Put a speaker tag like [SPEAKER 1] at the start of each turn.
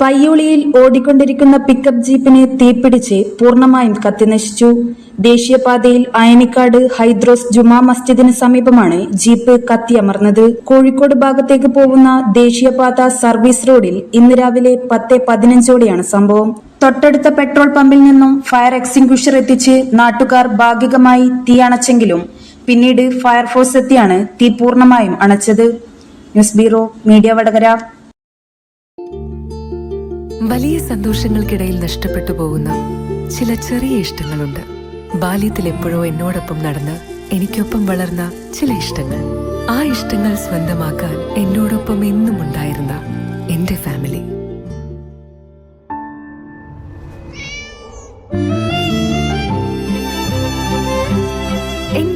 [SPEAKER 1] പയ്യോളിയിൽ ഓടിക്കൊണ്ടിരിക്കുന്ന പിക്കപ്പ് ജീപ്പിനെ തീപിടിച്ച് പൂർണമായും കത്തിനശിച്ചു. ദേശീയപാതയിൽ അയനിക്കാട് ഹൈദ്രോസ് ജുമാ മസ്ജിദിന് സമീപമാണ് ജീപ്പ് കത്തിയമർന്നത്. കോഴിക്കോട് ഭാഗത്തേക്ക് പോകുന്ന ദേശീയപാത സർവീസ് റോഡിൽ ഇന്ന് രാവിലെ പത്ത് പതിനഞ്ചോടെയാണ് സംഭവം. തൊട്ടടുത്ത പെട്രോൾ പമ്പിൽ നിന്നും ഫയർ എക്സിംഗ്വിഷർ എത്തിച്ച് നാട്ടുകാർ ഭാഗികമായി തീയണച്ചെങ്കിലും പിന്നീട് ഫയർഫോഴ്സ് എത്തിയാണ് തീ പൂർണമായും അണച്ചത്. News bureau media Vadakara.
[SPEAKER 2] വലിയ സന്തോഷങ്ങൾക്കിടയിൽ നഷ്ടപ്പെട്ടു പോകുന്ന ചില ചെറിയ ഇഷ്ടങ്ങളുണ്ട്. ബാല്യത്തിൽ എപ്പോഴോ എന്നോടൊപ്പം നടന്ന് എനിക്കൊപ്പം വളർന്ന ചില ഇഷ്ടങ്ങൾ. ആ ഇഷ്ടങ്ങൾ സ്വന്തമാക്കാൻ എന്നോടൊപ്പം എന്നും ഉണ്ടായിരുന്ന എന്റെ ഫാമിലി.